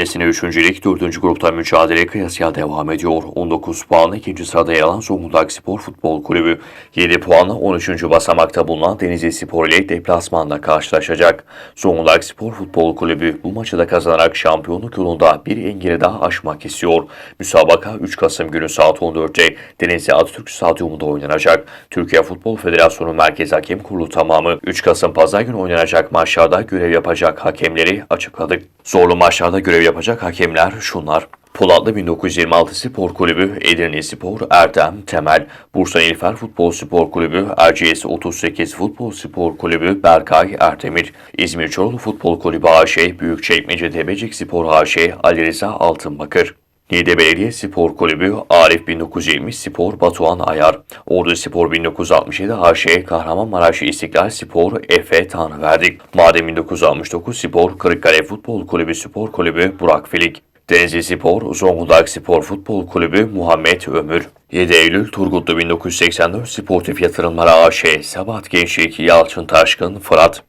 Nesine 3. Lig 4. grupta mücadele kıyasıya devam ediyor. 19 puanla ikinci sırada yer alan Zonguldak Spor Futbol Kulübü 7 puanla 13. basamakta bulunan Denizli Spor ile deplasmanla karşılaşacak. Zonguldak Spor Futbol Kulübü bu maçı da kazanarak şampiyonluk yolunda bir engeli daha aşmak istiyor. Müsabaka 3 Kasım günü saat 14'te Denizli Atatürk Stadyumunda oynanacak. Türkiye Futbol Federasyonu Merkez Hakem Kurulu tamamı 3 Kasım Pazar günü oynanacak maçlarda görev yapacak hakemleri açıkladık. Zorlu maçlarda görev yapacak hakemler şunlar. Polatlı 1926 Spor Kulübü, Edirne Spor, Erdem, Temel, Bursa Nilüfer Futbol Spor Kulübü, Erciyes 38 Futbol Spor Kulübü, Berkay Ertemir, İzmir Çorlu Futbol Kulübü AŞ, Büyükçekmece Tebecik Spor AŞ, Ali Rıza Altınbakır. Niğde Belediye Spor Kulübü, Arif 1920 Spor, Batuhan Ayar, Ordu Spor 1967 AŞ, Kahramanmaraş İstiklal Spor, Efe Tanrıverdik, Maden 1969 Spor, Kırıkkale Futbol Kulübü Spor Kulübü, Burak Filik, Denizli Spor, Zonguldak Spor Futbol Kulübü, Muhammed Ömür, 7 Eylül Turgutlu 1984 Sportif Yatırımları AŞ, Sabahat Gençlik, Yalçın Taşkın, Fırat,